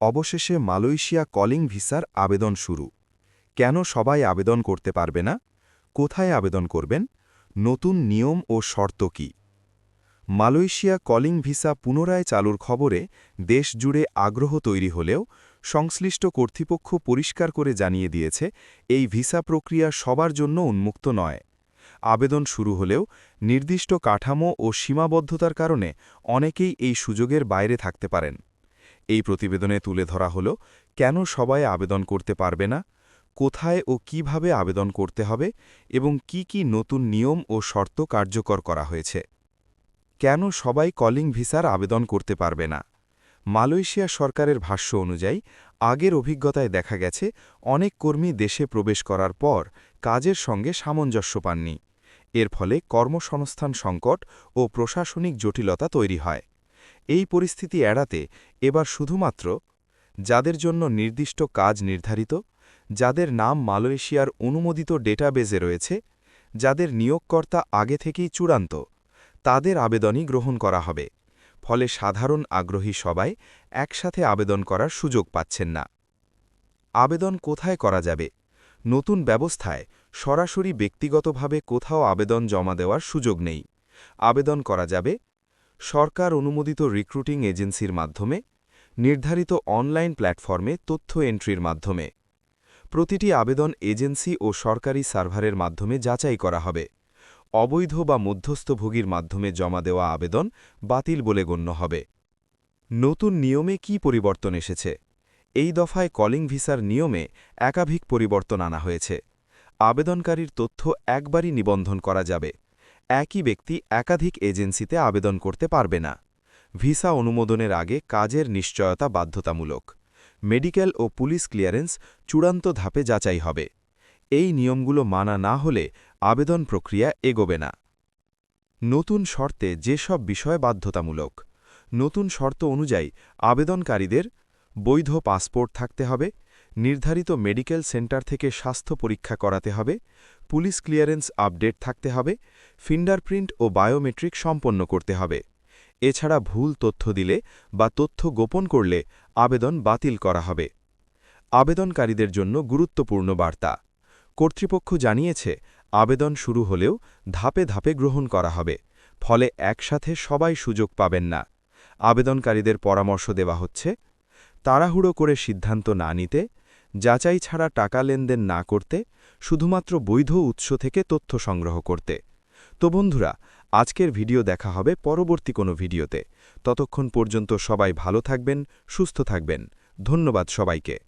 অবশেষে Malaysia calling ভিসার আবেদন শুরু। কেন সবাই আবেদন করতে পারবে না? কোথায় আবেদন করবেন? নতুন নিয়ম ও শর্ত কি? মালয়েশিয়া কলিং ভিসা পুনরায় চালুর খবরে দেশ জুড়ে আগ্রহ তৈরি হলেও সংশ্লিষ্ট কর্তৃপক্ষ পরিষ্কার করে জানিয়ে দিয়েছে, এই ভিসা প্রক্রিয়া সবার জন্য উন্মুক্ত নয়। আবেদন শুরু হলেও নির্দিষ্ট কাঠামো ও সীমাবদ্ধতার কারণে অনেকেই এই সুযোগের বাইরে থাকতে পারেন। এই প্রতিবেদনে তুলে ধরা হল, কেন সবাই আবেদন করতে পারবে না, কোথায় ও কীভাবে আবেদন করতে হবে এবং কি কি নতুন নিয়ম ও শর্ত কার্যকর করা হয়েছে। কেন সবাই কলিং ভিসার আবেদন করতে পারবে না? মালয়েশিয়া সরকারের ভাষ্য অনুযায়ী, আগের অভিজ্ঞতায় দেখা গেছে, অনেক কর্মী দেশে প্রবেশ করার পর কাজের সঙ্গে সামঞ্জস্য পাননি। এর ফলে কর্মসংস্থান সংকট ও প্রশাসনিক জটিলতা তৈরি হয়। এই পরিস্থিতি এড়াতে এবার শুধুমাত্র যাদের জন্য নির্দিষ্ট কাজ নির্ধারিত, যাদের নাম মালয়েশিয়ার অনুমোদিত ডেটাবেজে রয়েছে, যাদের নিয়োগকর্তা আগে থেকেই চূড়ান্ত, তাদের আবেদনই গ্রহণ করা হবে। ফলে সাধারণ আগ্রহী সবাই একসাথে আবেদন করার সুযোগ পাচ্ছেন না। আবেদন কোথায় করা যাবে? নতুন ব্যবস্থায় সরাসরি ব্যক্তিগতভাবে কোথাও আবেদন জমা দেওয়ার সুযোগ নেই। আবেদন করা যাবে সরকার অনুমোদিত রিক্রুটিং এজেন্সির মাধ্যমে, নির্ধারিত অনলাইন প্ল্যাটফর্মে তথ্য এন্ট্রির মাধ্যমে। প্রতিটি আবেদন এজেন্সি ও সরকারি সার্ভারের মাধ্যমে যাচাই করা হবে। অবৈধ বা মধ্যস্থভোগীর মাধ্যমে জমা দেওয়া আবেদন বাতিল বলে গণ্য হবে। নতুন নিয়মে কি পরিবর্তন এসেছে? এই দফায় কলিং ভিসার নিয়মে একাধিক পরিবর্তন আনা হয়েছে। আবেদনকারীর তথ্য একবারই নিবন্ধন করা যাবে। একই ব্যক্তি একাধিক এজেন্সিতে আবেদন করতে পারবে না। ভিসা অনুমোদনের আগে কাজের নিশ্চয়তা বাধ্যতামূলক। মেডিকেল ও পুলিশ ক্লিয়ারেন্স চূড়ান্ত ধাপে যাচাই হবে। এই নিয়মগুলো মানা না হলে আবেদন প্রক্রিয়া এগোবে না। নতুন শর্তে যেসব বিষয় বাধ্যতামূলক। নতুন শর্ত অনুযায়ী আবেদনকারীদের বৈধ পাসপোর্ট থাকতে হবে নির্ধারিত মেডিকেল সেন্টার থেকে স্বাস্থ্য পরীক্ষা করাতে হবে, পুলিশ ক্লিয়ারেন্স আপডেট থাকতে হবে, ফিঙ্গারপ্রিন্ট ও বায়োমেট্রিক সম্পন্ন করতে হবে। এছাড়া ভুল তথ্য দিলে বা তথ্য গোপন করলে আবেদন বাতিল করা হবে। আবেদনকারীদের জন্য গুরুত্বপূর্ণ বার্তা। কর্তৃপক্ষ জানিয়েছে, আবেদন শুরু হলেও ধাপে ধাপে গ্রহণ করা হবে, ফলে একসাথে সবাই সুযোগ পাবেন না। আবেদনকারীদের পরামর্শ দেওয়া হচ্ছে, তাড়াহুড়ো করে সিদ্ধান্ত না নিতে যাচাই ছাড়া টাকা লেনদেন না করতে, শুধুমাত্র বৈধ উৎস থেকে তথ্য সংগ্রহ করতে। তো বন্ধুরা, আজকের ভিডিও দেখা হবে পরবর্তী কোনো ভিডিওতে। ততক্ষণ পর্যন্ত সবাই ভালো থাকবেন, সুস্থ থাকবেন। ধন্যবাদ সবাইকে।